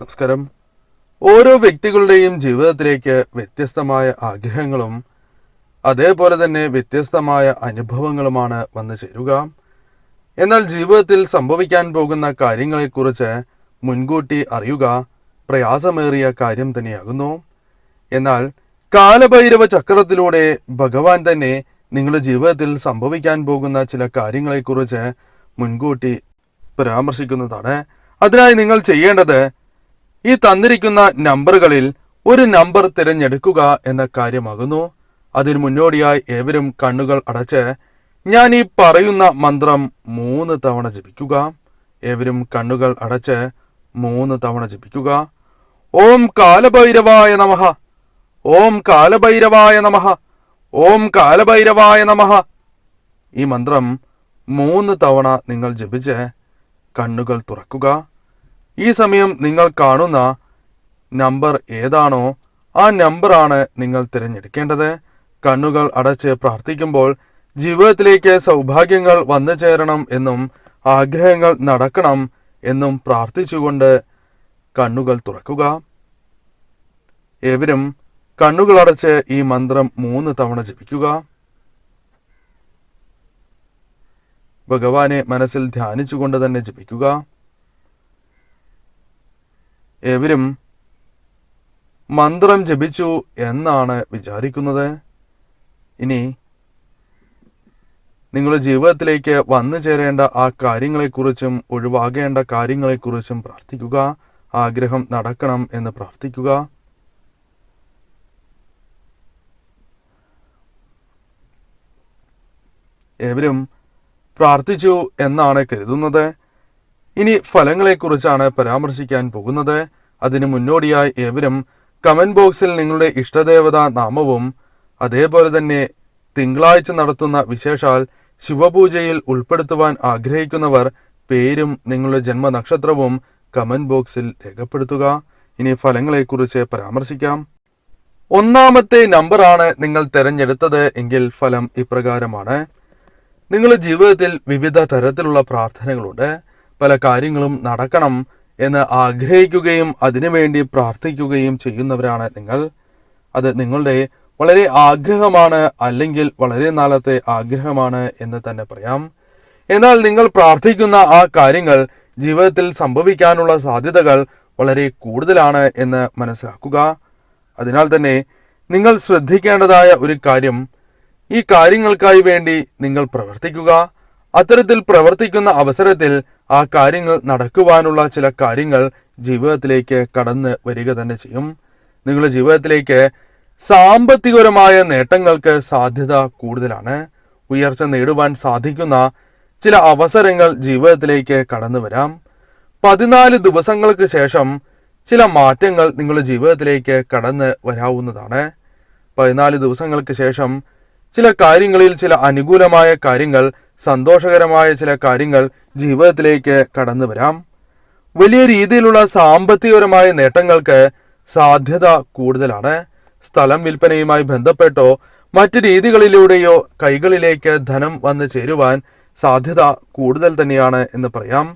നമസ്കാരം. ഓരോ വ്യക്തികളുടെയും ജീവിതത്തിലേക്ക് വ്യത്യസ്തമായ ആഗ്രഹങ്ങളും അതേപോലെ തന്നെ വ്യത്യസ്തമായ അനുഭവങ്ങളുമാണ് വന്നു ചേരുക. എന്നാൽ ജീവിതത്തിൽ സംഭവിക്കാൻ പോകുന്ന കാര്യങ്ങളെക്കുറിച്ച് മുൻകൂട്ടി അറിയുക പ്രയാസമേറിയ കാര്യം തന്നെയാകുന്നു. എന്നാൽ കാലഭൈരവ ചക്രത്തിലൂടെ ഭഗവാൻ തന്നെ നിങ്ങളുടെ ജീവിതത്തിൽ സംഭവിക്കാൻ പോകുന്ന ചില കാര്യങ്ങളെക്കുറിച്ച് മുൻകൂട്ടി പരാമർശിക്കുന്നതാണ്. അതിനായി നിങ്ങൾ ചെയ്യേണ്ടത് ഈ തന്നിരിക്കുന്ന നമ്പറുകളിൽ ഒരു നമ്പർ തിരഞ്ഞെടുക്കുക എന്ന കാര്യമാകുന്നു. അതിന് മുന്നോടിയായി ഏവരും കണ്ണുകൾ അടച്ച് ഞാൻ ഈ പറയുന്ന മന്ത്രം മൂന്ന് തവണ ജപിക്കുക. ഏവരും കണ്ണുകൾ അടച്ച് മൂന്ന് തവണ ജപിക്കുക. ഓം കാലഭൈരവായ നമഹ ഓം കാലഭൈരവായ നമഹ ഓം കാലഭൈരവായ നമഹ ഈ മന്ത്രം മൂന്ന് തവണ നിങ്ങൾ ജപിച്ച് കണ്ണുകൾ തുറക്കുക. ഈ സമയം നിങ്ങൾ കാണുന്ന നമ്പർ ഏതാണോ ആ നമ്പറാണ് നിങ്ങൾ തിരഞ്ഞെടുക്കേണ്ടത്. കണ്ണുകൾ അടച്ച് പ്രാർത്ഥിക്കുമ്പോൾ ജീവിതത്തിലേക്ക് സൗഭാഗ്യങ്ങൾ വന്നു ചേരണം എന്നും ആഗ്രഹങ്ങൾ നടക്കണം എന്നും പ്രാർത്ഥിച്ചുകൊണ്ട് കണ്ണുകൾ തുറക്കുക. ഏവരും കണ്ണുകൾ അടച്ച് ഈ മന്ത്രം മൂന്ന് തവണ ജപിക്കുക. ഭഗവാനെ മനസ്സിൽ ധ്യാനിച്ചുകൊണ്ട് തന്നെ ജപിക്കുക. ഏവരും മന്ത്രം ജപിച്ചു എന്നാണ് വിചാരിക്കുന്നത്. ഇനി നിങ്ങളുടെ ജീവിതത്തിലേക്ക് വന്നു ചേരേണ്ട ആ കാര്യങ്ങളെക്കുറിച്ചും ഒഴിവാകേണ്ട കാര്യങ്ങളെക്കുറിച്ചും പ്രാർത്ഥിക്കുക. ആഗ്രഹം നടക്കണം എന്ന് പ്രാർത്ഥിക്കുക. ഏവരും പ്രാർത്ഥിച്ചു എന്നാണ് കരുതുന്നത്. ഇനി ഫലങ്ങളെക്കുറിച്ചാണ് പരാമർശിക്കാൻ പോകുന്നത്. അതിനു മുന്നോടിയായി ഏവരും കമന്റ് ബോക്സിൽ നിങ്ങളുടെ ഇഷ്ടദേവത നാമവും അതേപോലെ തന്നെ തിങ്കളാഴ്ച നടത്തുന്ന വിശേഷാൽ ശിവപൂജയിൽ ഉൾപ്പെടുത്തുവാൻ ആഗ്രഹിക്കുന്നവർ പേരും നിങ്ങളുടെ ജന്മനക്ഷത്രവും കമന്റ് ബോക്സിൽ രേഖപ്പെടുത്തുക. ഇനി ഫലങ്ങളെക്കുറിച്ച് പരാമർശിക്കാം. ഒന്നാമത്തെ നമ്പറാണ് നിങ്ങൾ തിരഞ്ഞെടുത്തത് എങ്കിൽ ഫലം ഇപ്രകാരമാണ്. നിങ്ങളുടെ ജീവിതത്തിൽ വിവിധ തരത്തിലുള്ള പ്രാർത്ഥനകളുണ്ട്. പല കാര്യങ്ങളും നടക്കണം എന്ന് ആഗ്രഹിക്കുകയും അതിനുവേണ്ടി പ്രാർത്ഥിക്കുകയും ചെയ്യുന്നവരാണ് നിങ്ങൾ. അത് നിങ്ങളുടെ വളരെ ആഗ്രഹമാണ് അല്ലെങ്കിൽ വളരെ നാളത്തെ ആഗ്രഹമാണ് എന്ന് തന്നെ പറയാം. എന്നാൽ നിങ്ങൾ പ്രാർത്ഥിക്കുന്ന ആ കാര്യങ്ങൾ ജീവിതത്തിൽ സംഭവിക്കാനുള്ള സാധ്യതകൾ വളരെ കൂടുതലാണ് എന്ന് മനസ്സിലാക്കുക. അതിനാൽ തന്നെ നിങ്ങൾ ശ്രദ്ധിക്കേണ്ടതായ ഒരു കാര്യം ഈ കാര്യങ്ങൾക്കായി വേണ്ടി നിങ്ങൾ പ്രവർത്തിക്കുക. അത്തരത്തിൽ പ്രവർത്തിക്കുന്ന അവസരത്തിൽ ആ കാര്യങ്ങൾ നടക്കുവാനുള്ള ചില കാര്യങ്ങൾ ജീവിതത്തിലേക്ക് കടന്ന് വരിക തന്നെ ചെയ്യും. നിങ്ങളുടെ ജീവിതത്തിലേക്ക് സാമ്പത്തികപരമായ നേട്ടങ്ങൾക്ക് സാധ്യത കൂടുതലാണ്. ഉയർച്ച നേടുവാൻ സാധിക്കുന്ന ചില അവസരങ്ങൾ ജീവിതത്തിലേക്ക് കടന്നു വരാം. പതിനാല് ദിവസങ്ങൾക്ക് ശേഷം ചില മാറ്റങ്ങൾ നിങ്ങളുടെ ജീവിതത്തിലേക്ക് കടന്ന് വരാവുന്നതാണ്. പതിനാല് ദിവസങ്ങൾക്ക് ശേഷം ചില കാര്യങ്ങളിൽ ചില അനുകൂലമായ കാര്യങ്ങൾ സന്തോഷകരമായ ചില കാര്യങ്ങൾ ജീവിതത്തിലേക്ക് കടന്നു വരാം. വലിയ രീതിയിലുള്ള സാമ്പത്തികപരമായ നേട്ടങ്ങൾക്ക് സാധ്യത കൂടുതലാണ്. സ്ഥലം വിൽപ്പനയുമായി ബന്ധപ്പെട്ടോ മറ്റു രീതികളിലൂടെയോ കൈകളിലേക്ക് ധനം വന്നു ചേരുവാൻ സാധ്യത കൂടുതൽ തന്നെയാണ് എന്ന് പറയാം.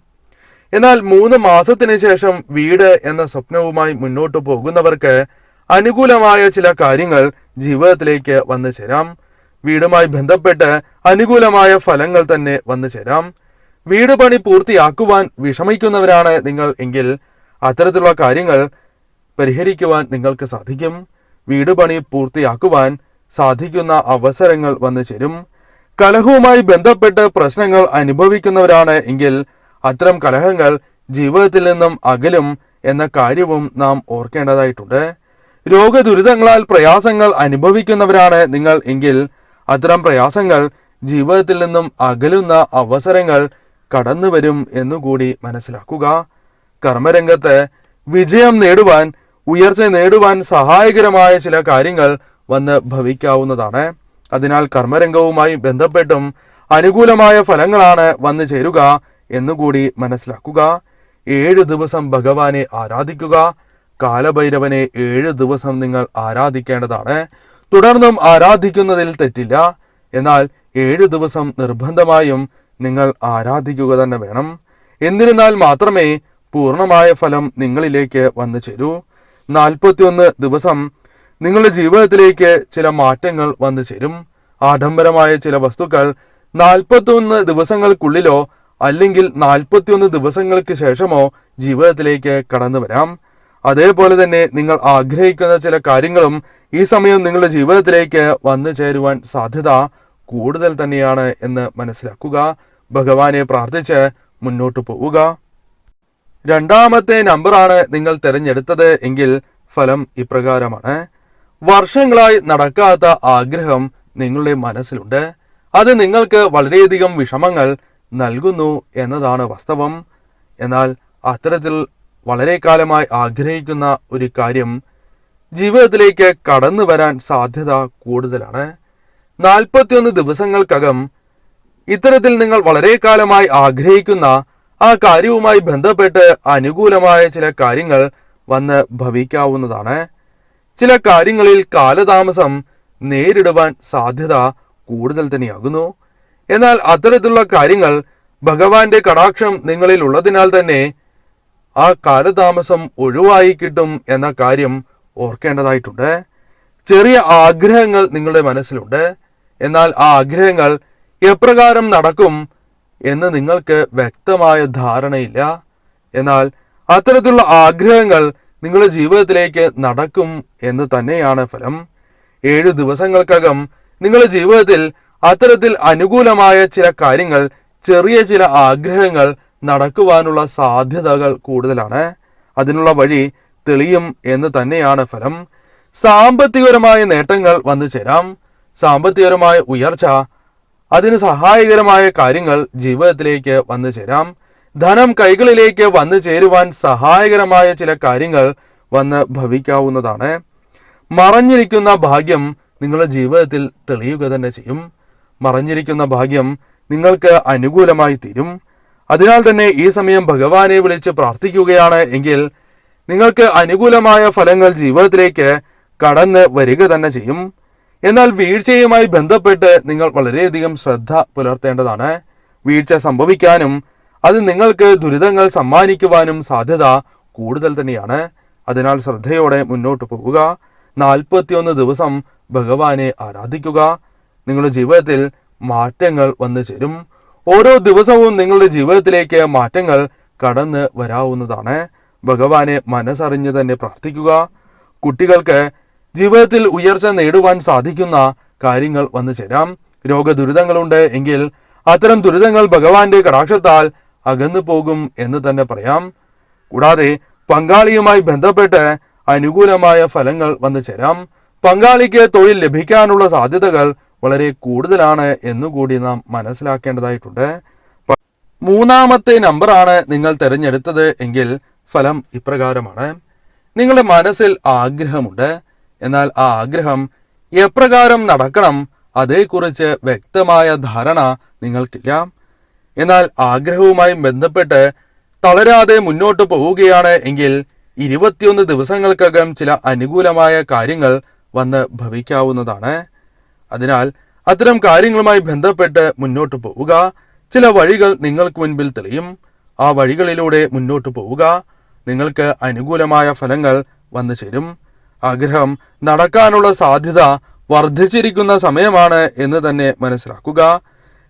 എന്നാൽ മൂന്ന് മാസത്തിന് ശേഷം വീട് എന്ന സ്വപ്നവുമായി മുന്നോട്ട് പോകുന്നവർക്ക് അനുകൂലമായ ചില കാര്യങ്ങൾ ജീവിതത്തിലേക്ക് വന്നു ചേരാം. വീടുമായി ബന്ധപ്പെട്ട് അനുകൂലമായ ഫലങ്ങൾ തന്നെ വന്നു ചേരാം. വീട് പണി പൂർത്തിയാക്കുവാൻ വിഷമിക്കുന്നവരാണ് നിങ്ങൾ എങ്കിൽ അത്തരത്തിലുള്ള കാര്യങ്ങൾ പരിഹരിക്കുവാൻ നിങ്ങൾക്ക് സാധിക്കും. വീട് പണി പൂർത്തിയാക്കുവാൻ സാധിക്കുന്ന അവസരങ്ങൾ വന്നു ചേരും. കലഹവുമായി ബന്ധപ്പെട്ട് പ്രശ്നങ്ങൾ അനുഭവിക്കുന്നവരാണ് എങ്കിൽ അത്തരം കലഹങ്ങൾ ജീവിതത്തിൽ നിന്നും അകലും എന്ന കാര്യവും നാം ഓർക്കേണ്ടതായിട്ടുണ്ട്. രോഗദുരിതങ്ങളാൽ പ്രയാസങ്ങൾ അനുഭവിക്കുന്നവരാണ് നിങ്ങൾ എങ്കിൽ അത്തരം പ്രയാസങ്ങൾ ജീവിതത്തിൽ നിന്നും അകലുന്ന അവസരങ്ങൾ കടന്നു വരും എന്നുകൂടി മനസ്സിലാക്കുക. കർമ്മരംഗത്ത് വിജയം നേടുവാൻ ഉയർച്ച നേടുവാൻ സഹായകരമായ ചില കാര്യങ്ങൾ വന്ന് ഭവിക്കാവുന്നതാണ്. അതിനാൽ കർമ്മരംഗവുമായി ബന്ധപ്പെട്ടും അനുകൂലമായ ഫലങ്ങളാണ് വന്നു ചേരുക എന്നുകൂടി മനസ്സിലാക്കുക. ഏഴ് ദിവസം ഭഗവാനെ ആരാധിക്കുക. കാലഭൈരവനെ ഏഴ് ദിവസം നിങ്ങൾ ആരാധിക്കേണ്ടതാണ്. തുടർന്നും ആരാധിക്കുന്നതിൽ തെറ്റില്ല. എന്നാൽ ഏഴ് ദിവസം നിർബന്ധമായും നിങ്ങൾ ആരാധിക്കുക തന്നെ വേണം. എന്നിരുന്നാൽ മാത്രമേ പൂർണമായ ഫലം നിങ്ങളിലേക്ക് വന്നു ചേരൂ. നാൽപ്പത്തിയൊന്ന് ദിവസം നിങ്ങളുടെ ജീവിതത്തിലേക്ക് ചില മാറ്റങ്ങൾ വന്നു ചേരും. ആഡംബരമായ ചില വസ്തുക്കൾ നാൽപ്പത്തിയൊന്ന് ദിവസങ്ങൾക്കുള്ളിലോ അല്ലെങ്കിൽ നാൽപ്പത്തിയൊന്ന് ദിവസങ്ങൾക്ക് ശേഷമോ ജീവിതത്തിലേക്ക് കടന്നു വരാം. അതേപോലെ തന്നെ നിങ്ങൾ ആഗ്രഹിക്കുന്ന ചില കാര്യങ്ങളും ഈ സമയം നിങ്ങളുടെ ജീവിതത്തിലേക്ക് വന്നു ചേരുവാൻ സാധ്യത കൂടുതൽ തന്നെയാണ് എന്ന് മനസ്സിലാക്കുക. ഭഗവാനെ പ്രാർത്ഥിച്ച് മുന്നോട്ട് പോവുക. രണ്ടാമത്തെ നമ്പറാണ് നിങ്ങൾ തിരഞ്ഞെടുത്തത് എങ്കിൽ ഫലം ഇപ്രകാരമാണ്. വർഷങ്ങളായി നടക്കാത്ത ആഗ്രഹം നിങ്ങളുടെ മനസ്സിലുണ്ട്. അത് നിങ്ങൾക്ക് വളരെയധികം വിഷമങ്ങൾ നൽകുന്നു എന്നതാണ് വാസ്തവം. എന്നാൽ അത്തരത്തിൽ വളരെ കാലമായി ആഗ്രഹിക്കുന്ന ഒരു കാര്യം ജീവിതത്തിലേക്ക് കടന്നു വരാൻ സാധ്യത കൂടുതലാണ്. നാൽപ്പത്തിയൊന്ന് ദിവസങ്ങൾക്കകം ഇത്തരത്തിൽ നിങ്ങൾ വളരെ കാലമായി ആഗ്രഹിക്കുന്ന ആ കാര്യവുമായി ബന്ധപ്പെട്ട് അനുകൂലമായ ചില കാര്യങ്ങൾ വന്ന് ഭവിക്കാവുന്നതാണ്. ചില കാര്യങ്ങളിൽ കാലതാമസം നേരിടുവാൻ സാധ്യത കൂടുതൽ തന്നെയാകുന്നു. എന്നാൽ അത്തരത്തിലുള്ള കാര്യങ്ങൾ ഭഗവാന്റെ കടാക്ഷം നിങ്ങളിൽ ഉള്ളതിനാൽ തന്നെ ആ കാലതാമസം ഒഴിവായി കിട്ടും എന്ന കാര്യം ഓർക്കേണ്ടതായിട്ടുണ്ട്. ചെറിയ ആഗ്രഹങ്ങൾ നിങ്ങളുടെ മനസ്സിലുണ്ട്. എന്നാൽ ആ ആഗ്രഹങ്ങൾ എപ്രകാരം നടക്കും എന്ന് നിങ്ങൾക്ക് വ്യക്തമായ ധാരണയില്ല. എന്നാൽ അത്തരത്തിലുള്ള ആഗ്രഹങ്ങൾ നിങ്ങളുടെ ജീവിതത്തിലേക്ക് നടക്കും എന്ന് തന്നെയാണ് ഫലം. ഏഴു ദിവസങ്ങൾക്കകം നിങ്ങളുടെ ജീവിതത്തിൽ അത്തരത്തിൽ അനുകൂലമായ ചില കാര്യങ്ങൾ ചെറിയ ചില ആഗ്രഹങ്ങൾ നടക്കുവാനുള്ള സാധ്യതകൾ കൂടുതലാണ്. അതിനുള്ള വഴി തെളിയും എന്ന് തന്നെയാണ് ഫലം. സാമ്പത്തികപരമായ നേട്ടങ്ങൾ വന്നു ചേരാം. സാമ്പത്തികപരമായ ഉയർച്ച അതിന് സഹായകരമായ കാര്യങ്ങൾ ജീവിതത്തിലേക്ക് വന്നു ചേരാം. ധനം കൈകളിലേക്ക് വന്നു ചേരുവാൻ സഹായകരമായ ചില കാര്യങ്ങൾ വന്ന് ഭവിക്കാവുന്നതാണ്. മറഞ്ഞിരിക്കുന്ന ഭാഗ്യം നിങ്ങളുടെ ജീവിതത്തിൽ തെളിയുക തന്നെ ചെയ്യും. മറഞ്ഞിരിക്കുന്ന ഭാഗ്യം നിങ്ങൾക്ക് അനുകൂലമായി തീരും. അതിനാൽ തന്നെ ഈ സമയം ഭഗവാനെ വിളിച്ച് പ്രാർത്ഥിക്കുകയാണ് എങ്കിൽ നിങ്ങൾക്ക് അനുകൂലമായ ഫലങ്ങൾ ജീവിതത്തിലേക്ക് കടന്ന് വരിക തന്നെ ചെയ്യും. എന്നാൽ വീഴ്ചയുമായി ബന്ധപ്പെട്ട് നിങ്ങൾ വളരെയധികം ശ്രദ്ധ പുലർത്തേണ്ടതാണ്. വീഴ്ച സംഭവിക്കാനും അത് നിങ്ങൾക്ക് ദുരിതങ്ങൾ സമ്മാനിക്കുവാനും സാധ്യത കൂടുതൽ തന്നെയാണ്. അതിനാൽ ശ്രദ്ധയോടെ മുന്നോട്ട് പോവുക. നാൽപ്പത്തിയൊന്ന് ദിവസം ഭഗവാനെ ആരാധിക്കുക. നിങ്ങളുടെ ജീവിതത്തിൽ മാറ്റങ്ങൾ വന്നു ചേരും. ഓരോ ദിവസവും നിങ്ങളുടെ ജീവിതത്തിലേക്ക് മാറ്റങ്ങൾ കടന്ന് വരാവുന്നതാണ്. ഭഗവാനെ മനസ്സറിഞ്ഞ് തന്നെ പ്രാർത്ഥിക്കുക. കുട്ടികൾക്ക് ജീവിതത്തിൽ ഉയർച്ച നേടുവാൻ സാധിക്കുന്ന കാര്യങ്ങൾ വന്നു ചേരാം. രോഗദുരിതങ്ങളുണ്ട് എങ്കിൽ അത്തരം ദുരിതങ്ങൾ ഭഗവാന്റെ കടാക്ഷത്താൽ അകന്നു പോകും എന്ന് തന്നെ പറയാം. കൂടാതെ പങ്കാളിയുമായി ബന്ധപ്പെട്ട് അനുകൂലമായ ഫലങ്ങൾ വന്നു ചേരാം. പങ്കാളിക്ക് തൊഴിൽ ലഭിക്കാനുള്ള സാധ്യതകൾ വളരെ കൂടുതലാണ് എന്നുകൂടി നാം മനസ്സിലാക്കേണ്ടതായിട്ടുണ്ട്. മൂന്നാമത്തെ നമ്പറാണ് നിങ്ങൾ തിരഞ്ഞെടുത്തത് എങ്കിൽ ഫലം ഇപ്രകാരമാണ്. നിങ്ങളുടെ മനസ്സിൽ ആഗ്രഹമുണ്ട്. എന്നാൽ ആ ആഗ്രഹം എപ്രകാരം നടക്കണം അതേക്കുറിച്ച് വ്യക്തമായ ധാരണ നിങ്ങൾക്കില്ല. എന്നാൽ ആഗ്രഹവുമായി ബന്ധപ്പെട്ട് തളരാതെ മുന്നോട്ട് പോവുകയാണ് എങ്കിൽ ഇരുപത്തിയൊന്ന് ദിവസങ്ങൾക്കകം ചില അനുകൂലമായ കാര്യങ്ങൾ വന്ന് ഭവിക്കാവുന്നതാണ്. അതിനാൽ അത്തരം കാര്യങ്ങളുമായി ബന്ധപ്പെട്ട് മുന്നോട്ട് പോവുക. ചില വഴികൾ നിങ്ങൾക്ക് മുൻപിൽ തെളിയും. ആ വഴികളിലൂടെ മുന്നോട്ട് പോവുക. നിങ്ങൾക്ക് അനുകൂലമായ ഫലങ്ങൾ വന്നു ചേരും. ആഗ്രഹം നടക്കാനുള്ള സാധ്യത വർദ്ധിച്ചിരിക്കുന്ന സമയമാണ് എന്ന് തന്നെ മനസ്സിലാക്കുക.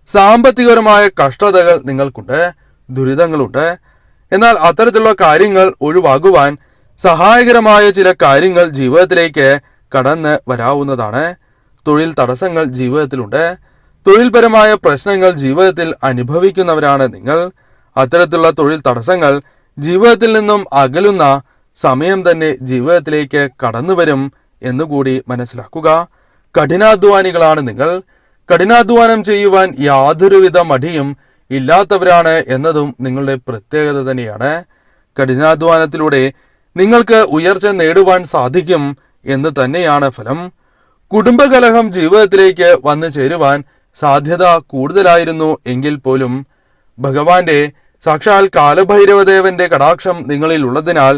സാമ്പത്തികപരമായ കഷ്ടതകൾ നിങ്ങൾക്കുണ്ട് ദുരിതങ്ങളുണ്ട്. എന്നാൽ അത്തരത്തിലുള്ള കാര്യങ്ങൾ ഒഴിവാകുവാൻ സഹായകരമായ ചില കാര്യങ്ങൾ ജീവിതത്തിലേക്ക് കടന്ന് വരാവുന്നതാണ്. തൊഴിൽ തടസ്സങ്ങൾ ജീവിതത്തിലുണ്ട്. തൊഴിൽപരമായ പ്രശ്നങ്ങൾ ജീവിതത്തിൽ അനുഭവിക്കുന്നവരാണ് നിങ്ങൾ. അത്തരത്തിലുള്ള തൊഴിൽ തടസ്സങ്ങൾ ജീവിതത്തിൽ നിന്നും അകലുന്ന സമയം തന്നെ ജീവിതത്തിലേക്ക് കടന്നു വരും എന്നുകൂടി മനസ്സിലാക്കുക. കഠിനാധ്വാനികളാണ് നിങ്ങൾ. കഠിനാധ്വാനം ചെയ്യുവാൻ യാതൊരുവിധ മടിയും ഇല്ലാത്തവരാണ് എന്നതും നിങ്ങളുടെ പ്രത്യേകത തന്നെയാണ്. കഠിനാധ്വാനത്തിലൂടെ നിങ്ങൾക്ക് ഉയർച്ച നേടുവാൻ സാധിക്കും എന്ന് തന്നെയാണ് ഫലം. കുടുംബകലഹം ജീവിതത്തിലേക്ക് വന്നു ചേരുവാൻ സാധ്യത കൂടുതലായിരുന്നു എങ്കിൽ പോലും. ഭഗവാന്റെ സാക്ഷാൽ കാലഭൈരവദേവന്റെ കടാക്ഷം നിങ്ങളിൽ ഉള്ളതിനാൽ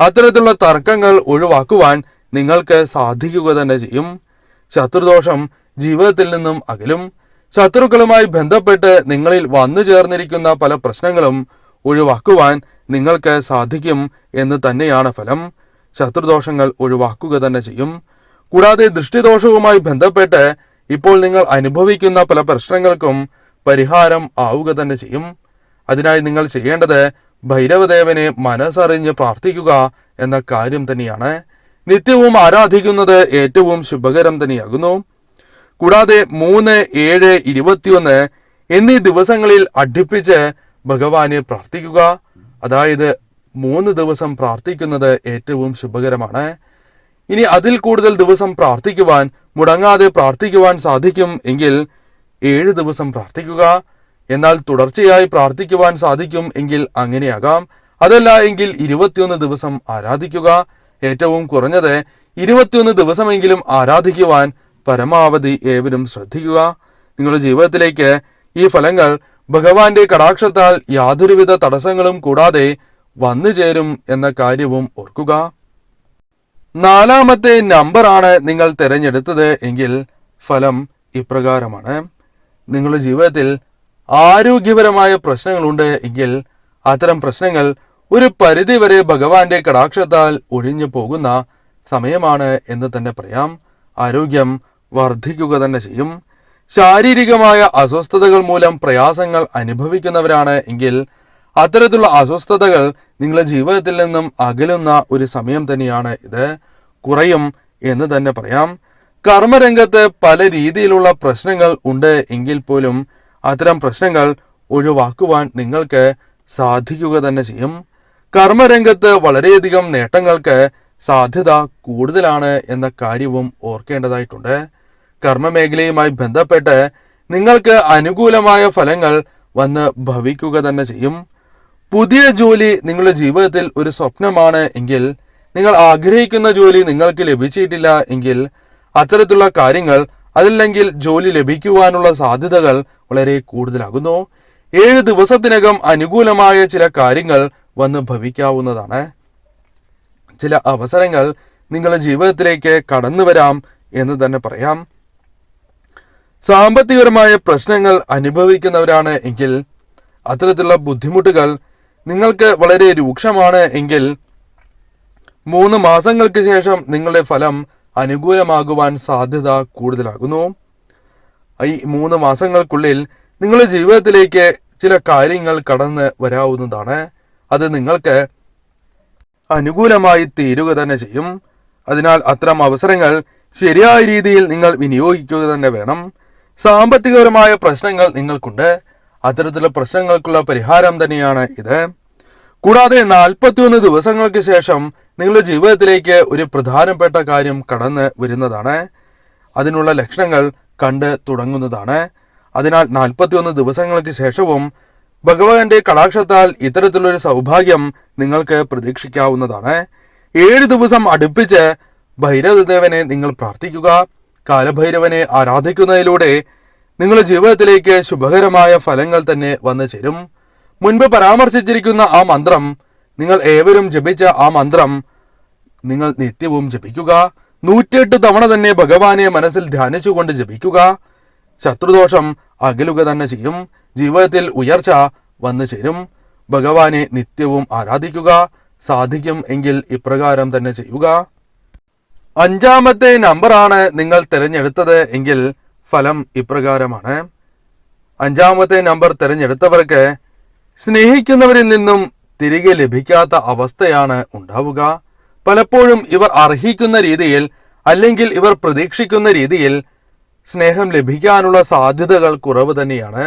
അത്തരത്തിലുള്ള തർക്കങ്ങൾ ഒഴിവാക്കുവാൻ നിങ്ങൾക്ക് സാധിക്കുക തന്നെ ചെയ്യും. ശത്രുദോഷം ജീവിതത്തിൽ നിന്നും അകലും. ശത്രുക്കളുമായി ബന്ധപ്പെട്ട് നിങ്ങളിൽ വന്നു ചേർന്നിരിക്കുന്ന പല പ്രശ്നങ്ങളും ഒഴിവാക്കുവാൻ നിങ്ങൾക്ക് സാധിക്കും എന്ന് തന്നെയാണ് ഫലം. ശത്രുദോഷങ്ങൾ ഒഴിവാക്കുക തന്നെ ചെയ്യും. കൂടാതെ ദൃഷ്ടിദോഷവുമായി ബന്ധപ്പെട്ട് ഇപ്പോൾ നിങ്ങൾ അനുഭവിക്കുന്ന പല പ്രശ്നങ്ങൾക്കും പരിഹാരം ആവുക തന്നെ ചെയ്യും. അതിനായി നിങ്ങൾ ചെയ്യേണ്ടത് ഭൈരവദേവനെ മനസ്സറിഞ്ഞ് പ്രാർത്ഥിക്കുക എന്ന കാര്യം തന്നെയാണ്. നിത്യവും ആരാധിക്കുന്നത് ഏറ്റവും ശുഭകരം തന്നെയാകുന്നു. കൂടാതെ മൂന്ന് ഏഴ് ഇരുപത്തിയൊന്ന് എന്നീ ദിവസങ്ങളിൽ അടുപ്പിച്ച് ഭഗവാനെ പ്രാർത്ഥിക്കുക. അതായത് മൂന്ന് ദിവസം പ്രാർത്ഥിക്കുന്നത് ഏറ്റവും ശുഭകരമാണ്. ഇനി അതിൽ കൂടുതൽ ദിവസം പ്രാർത്ഥിക്കുവാൻ മുടങ്ങാതെ പ്രാർത്ഥിക്കുവാൻ സാധിക്കും എങ്കിൽ ഏഴ് ദിവസം പ്രാർത്ഥിക്കുക. എന്നാൽ തുടർച്ചയായി പ്രാർത്ഥിക്കുവാൻ സാധിക്കും എങ്കിൽ അങ്ങനെയാകാം. അതല്ല എങ്കിൽ ഇരുപത്തിയൊന്ന് ദിവസം ആരാധിക്കുക. ഏറ്റവും കുറഞ്ഞത് ഇരുപത്തിയൊന്ന് ദിവസമെങ്കിലും ആരാധിക്കുവാൻ പരമാവധി ഏവരും ശ്രദ്ധിക്കുക. നിങ്ങളുടെ ജീവിതത്തിലേക്ക് ഈ ഫലങ്ങൾ ഭഗവാന്റെ കടാക്ഷത്താൽ യാതൊരുവിധ തടസ്സങ്ങളും കൂടാതെ വന്നു ചേരും എന്ന കാര്യവും ഓർക്കുക. നാലാമത്തെ നമ്പറാണ് നിങ്ങൾ തിരഞ്ഞെടുത്തത് എങ്കിൽ ഫലം ഇപ്രകാരമാണ്. നിങ്ങളുടെ ജീവിതത്തിൽ ആരോഗ്യപരമായ പ്രശ്നങ്ങളുണ്ട് എങ്കിൽ അത്തരം പ്രശ്നങ്ങൾ ഒരു പരിധിവരെ ഭഗവാന്റെ കടാക്ഷത്താൽ ഒഴിഞ്ഞു പോകുന്ന സമയമാണ് എന്ന് തന്നെ പറയാം. ആരോഗ്യം വർദ്ധിക്കുക തന്നെ ചെയ്യും. ശാരീരികമായ അസ്വസ്ഥതകൾ മൂലം പ്രയാസങ്ങൾ അനുഭവിക്കുന്നവരാണ് എങ്കിൽ അത്തരത്തിലുള്ള അസ്വസ്ഥതകൾ നിങ്ങളുടെ ജീവിതത്തിൽ നിന്നും അകലുന്ന ഒരു സമയം തന്നെയാണ് ഇത്. കുറയും എന്ന് തന്നെ പറയാം. കർമ്മരംഗത്ത് പല രീതിയിലുള്ള പ്രശ്നങ്ങൾ ഉണ്ട് എങ്കിൽ പോലും അത്തരം പ്രശ്നങ്ങൾ ഒഴിവാക്കുവാൻ നിങ്ങൾക്ക് സാധിക്കുക തന്നെ ചെയ്യും. കർമ്മരംഗത്ത് വളരെയധികം നേട്ടങ്ങൾക്ക് സാധ്യത കൂടുതലാണ് എന്ന കാര്യവും ഓർക്കേണ്ടതായിട്ടുണ്ട്. കർമ്മമേഖലയുമായി ബന്ധപ്പെട്ട് നിങ്ങൾക്ക് അനുകൂലമായ ഫലങ്ങൾ വന്ന് ഭവിക്കുക തന്നെ ചെയ്യും. പുതിയ ജോലി നിങ്ങളുടെ ജീവിതത്തിൽ ഒരു സ്വപ്നമാണ് എങ്കിൽ നിങ്ങൾ ആഗ്രഹിക്കുന്ന ജോലി നിങ്ങൾക്ക് ലഭിച്ചിട്ടില്ല എങ്കിൽ അത്തരത്തിലുള്ള കാര്യങ്ങൾ അതല്ലെങ്കിൽ ജോലി ലഭിക്കുവാനുള്ള സാധ്യതകൾ വളരെ കൂടുതലാകുന്നു. ഏഴ് ദിവസത്തിനകം അനുകൂലമായ ചില കാര്യങ്ങൾ വന്ന് ഭവിക്കാവുന്നതാണ്. ചില അവസരങ്ങൾ നിങ്ങളുടെ ജീവിതത്തിലേക്ക് കടന്നു വരാം എന്ന് തന്നെ പറയാം. സാമ്പത്തികപരമായ പ്രശ്നങ്ങൾ അനുഭവിക്കുന്നവരാണ് എങ്കിൽ അത്തരത്തിലുള്ള ബുദ്ധിമുട്ടുകൾ നിങ്ങൾക്ക് വളരെ രൂക്ഷമാണ് എങ്കിൽ മൂന്ന് മാസങ്ങൾക്ക് ശേഷം നിങ്ങളുടെ ഫലം അനുകൂലമാകുവാൻ സാധ്യത കൂടുതലാകുന്നു. ഈ മൂന്ന് മാസങ്ങൾക്കുള്ളിൽ നിങ്ങളുടെ ജീവിതത്തിലേക്ക് ചില കാര്യങ്ങൾ കടന്ന് വരാവുന്നതാണ്. അത് നിങ്ങൾക്ക് അനുകൂലമായി തീരുക തന്നെ ചെയ്യും. അതിനാൽ അത്തരം അവസരങ്ങൾ ശരിയായ രീതിയിൽ നിങ്ങൾ വിനിയോഗിക്കുക തന്നെ വേണം. സാമ്പത്തികപരമായ പ്രശ്നങ്ങൾ നിങ്ങൾക്കുണ്ട്. അത്തരത്തിലുള്ള പ്രശ്നങ്ങൾക്കുള്ള പരിഹാരം തന്നെയാണ് ഇത്. കൂടാതെ നാൽപ്പത്തിയൊന്ന് ദിവസങ്ങൾക്ക് ശേഷം നിങ്ങളുടെ ജീവിതത്തിലേക്ക് ഒരു പ്രധാനപ്പെട്ട കാര്യം കടന്ന് വരുന്നതാണ്. അതിനുള്ള ലക്ഷണങ്ങൾ കണ്ട് തുടങ്ങുന്നതാണ്. അതിനാൽ നാൽപ്പത്തിയൊന്ന് ദിവസങ്ങൾക്ക് ശേഷവും ഭഗവാന്റെ കടാക്ഷത്താൽ ഇത്തരത്തിലൊരു സൗഭാഗ്യം നിങ്ങൾക്ക് പ്രതീക്ഷിക്കാവുന്നതാണ്. ഏഴ് ദിവസം അടുപ്പിച്ച് ഭൈരവദേവനെ നിങ്ങൾ പ്രാർത്ഥിക്കുക കാലഭൈരവനെ ആരാധിക്കുന്നതിലൂടെ നിങ്ങളുടെ ജീവിതത്തിലേക്ക് ശുഭകരമായ ഫലങ്ങൾ തന്നെ വന്നു ചേരും. മുൻപ് പരാമർശിച്ചിരിക്കുന്ന ആ മന്ത്രം നിങ്ങൾ ഏവരും ജപിച്ച ആ മന്ത്രം നിങ്ങൾ നിത്യവും ജപിക്കുക. നൂറ്റിയെട്ട് തവണ തന്നെ ഭഗവാനെ മനസ്സിൽ ധ്യാനിച്ചുകൊണ്ട് ജപിക്കുക. ശത്രുദോഷം അകലുക തന്നെ ചെയ്യും. ജീവിതത്തിൽ ഉയർച്ച വന്നു ചേരും. ഭഗവാനെ നിത്യവും ആരാധിക്കുക. സാധിക്കും എങ്കിൽ ഇപ്രകാരം തന്നെ ചെയ്യുക. അഞ്ചാമത്തെ നമ്പറാണ് നിങ്ങൾ തിരഞ്ഞെടുത്തത് എങ്കിൽ ഫലം ഇപ്രകാരമാണ്. അഞ്ചാമത്തെ നമ്പർ തിരഞ്ഞെടുത്തവർക്ക് സ്നേഹിക്കുന്നവരിൽ നിന്നും തിരികെ ലഭിക്കാത്ത അവസ്ഥയാണ് ഉണ്ടാവുക. പലപ്പോഴും ഇവർ അർഹിക്കുന്ന രീതിയിൽ അല്ലെങ്കിൽ ഇവർ പ്രതീക്ഷിക്കുന്ന രീതിയിൽ സ്നേഹം ലഭിക്കാനുള്ള സാധ്യതകൾ കുറവ് തന്നെയാണ്.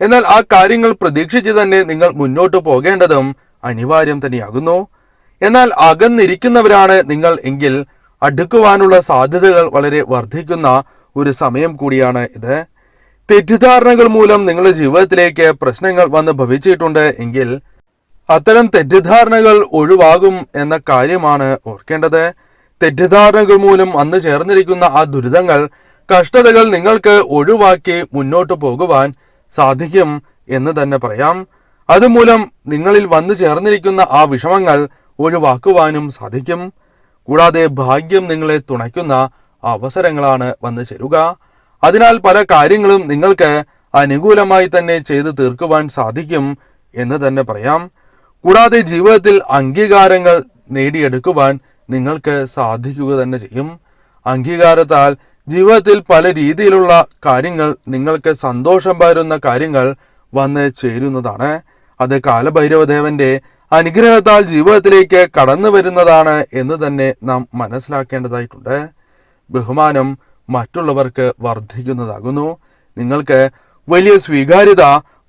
എന്നാൽ ആ കാര്യങ്ങൾ പ്രതീക്ഷിച്ച് തന്നെ നിങ്ങൾ മുന്നോട്ട് പോകേണ്ടതും അനിവാര്യം തന്നെയാകുന്നു. എന്നാൽ അകന്നിരിക്കുന്നവരാണ് നിങ്ങൾ എങ്കിൽ അടുക്കുവാനുള്ള സാധ്യതകൾ വളരെ വർദ്ധിക്കുന്ന ഒരു സമയം കൂടിയാണ് ഇത്. തെറ്റിദ്ധാരണകൾ മൂലം നിങ്ങളുടെ ജീവിതത്തിലേക്ക് പ്രശ്നങ്ങൾ വന്ന് ഭവിച്ചിട്ടുണ്ട് എങ്കിൽ അത്തരം തെറ്റിദ്ധാരണകൾ ഒഴിവാകും എന്ന കാര്യമാണ് ഓർക്കേണ്ടത്. തെറ്റിദ്ധാരണകൾ മൂലം അന്ന് ചേർന്നിരിക്കുന്ന ആ ദുരിതങ്ങൾ കഷ്ടതകൾ നിങ്ങൾക്ക് ഒഴിവാക്കി മുന്നോട്ട് പോകുവാൻ സാധിക്കും എന്ന് തന്നെ പറയാം. അതുമൂലം നിങ്ങളിൽ വന്നു ചേർന്നിരിക്കുന്ന ആ വിഷമങ്ങൾ ഒഴിവാക്കുവാനും സാധിക്കും. കൂടാതെ ഭാഗ്യം നിങ്ങളെ തുണയ്ക്കുന്ന അവസരങ്ങളാണ് വന്നു ചേരുക. അതിനാൽ പല കാര്യങ്ങളും നിങ്ങൾക്ക് അനുകൂലമായി തന്നെ ചെയ്തു തീർക്കുവാൻ സാധിക്കും എന്ന് തന്നെ പറയാം. കൂടാതെ ജീവിതത്തിൽ അംഗീകാരങ്ങൾ നേടിയെടുക്കുവാൻ നിങ്ങൾക്ക് സാധിക്കുക തന്നെ ചെയ്യും. അംഗീകാരത്താൽ ജീവിതത്തിൽ പല രീതിയിലുള്ള കാര്യങ്ങൾ നിങ്ങൾക്ക് സന്തോഷം പകരുന്ന കാര്യങ്ങൾ വന്ന് ചേരുന്നതാണ്. അത് കാലഭൈരവദേവന്റെ അനുഗ്രഹത്താൽ ജീവിതത്തിലേക്ക് കടന്നു വരുന്നതാണ് എന്ന് തന്നെ നാം മനസ്സിലാക്കേണ്ടതായിട്ടുണ്ട്. ബഹുമാനം മറ്റുള്ളവർക്ക് വർദ്ധിക്കുന്നതാകുന്നു. നിങ്ങൾക്ക് വലിയ സ്വീകാര്യത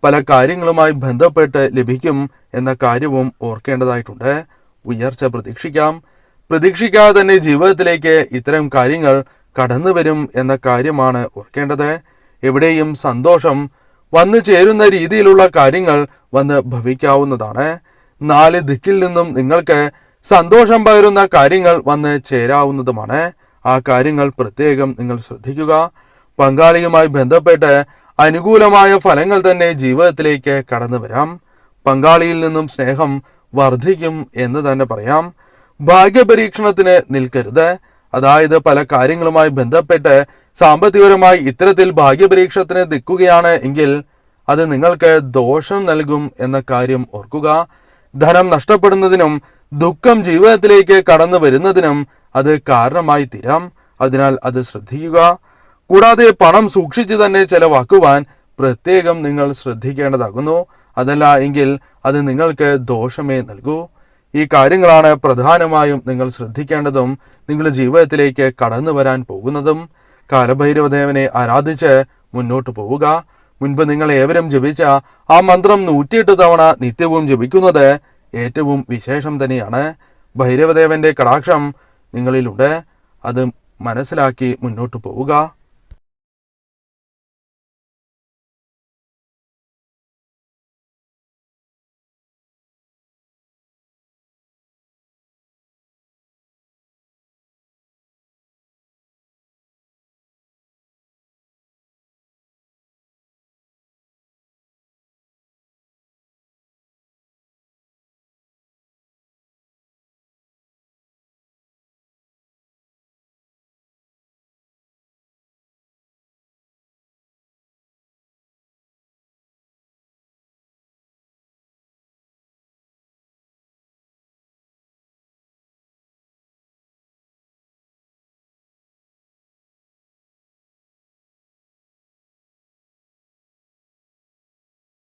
പല കാര്യങ്ങളുമായി ബന്ധപ്പെട്ട് ലഭിക്കും എന്ന കാര്യവും ഓർക്കേണ്ടതായിട്ടുണ്ട്. ഉയർച്ച പ്രതീക്ഷിക്കാം. പ്രതീക്ഷിക്കാതെ തന്നെ ജീവിതത്തിലേക്ക് ഇത്തരം കാര്യങ്ങൾ കടന്നു വരും എന്ന കാര്യമാണ് ഓർക്കേണ്ടത്. എവിടെയും സന്തോഷം വന്നു ചേരുന്ന രീതിയിലുള്ള കാര്യങ്ങൾ വന്ന് ഭവിക്കാവുന്നതാണ്. നാല് ദിക്കിൽ നിന്നും നിങ്ങൾക്ക് സന്തോഷം പകരുന്ന കാര്യങ്ങൾ വന്ന് ചേരാവുന്നതുമാണ്. ആ കാര്യങ്ങൾ പ്രത്യേകം നിങ്ങൾ ശ്രദ്ധിക്കുക. പങ്കാളിയുമായി ബന്ധപ്പെട്ട് അനുകൂലമായ ഫലങ്ങൾ തന്നെ ജീവിതത്തിലേക്ക് കടന്നു വരാം. പങ്കാളിയിൽ നിന്നും സ്നേഹം വർദ്ധിക്കും എന്ന് തന്നെ പറയാം. ഭാഗ്യപരീക്ഷണത്തിന് നിൽക്കരുത്. അതായത് പല കാര്യങ്ങളുമായി ബന്ധപ്പെട്ട് സാമ്പത്തികപരമായി ഇത്തരത്തിൽ ഭാഗ്യപരീക്ഷണത്തിന് നിൽക്കുകയാണ് എങ്കിൽ അത് നിങ്ങൾക്ക് ദോഷം നൽകും എന്ന കാര്യം ഓർക്കുക. ധനം നഷ്ടപ്പെടുന്നതിനും ദുഃഖം ജീവിതത്തിലേക്ക് കടന്നു വരുന്നതിനും അത് കാരണമായി തീരാം. അതിനാൽ അത് ശ്രദ്ധിക്കുക. കൂടാതെ പണം സൂക്ഷിച്ച് തന്നെ ചെലവാക്കുവാൻ പ്രത്യേകം നിങ്ങൾ ശ്രദ്ധിക്കേണ്ടതാകുന്നു. അതല്ല എങ്കിൽ അത് നിങ്ങൾക്ക് ദോഷമേ നൽകൂ. ഈ കാര്യങ്ങളാണ് പ്രധാനമായും നിങ്ങൾ ശ്രദ്ധിക്കേണ്ടതും നിങ്ങളുടെ ജീവിതത്തിലേക്ക് കടന്നു വരാൻ പോകുന്നതും. കാലഭൈരവദേവനെ ആരാധിച്ച് മുന്നോട്ട് പോവുക. മുൻപ് നിങ്ങൾ ഏവരും ജപിച്ച ആ മന്ത്രം നൂറ്റിയെട്ട് തവണ നിത്യവും ജപിക്കുന്നത് ഏറ്റവും വിശേഷം തന്നെയാണ്. ഭൈരവദേവന്റെ കടാക്ഷം നിങ്ങളിലുണ്ട്. അത് മനസ്സിലാക്കി മുന്നോട്ട് പോവുക.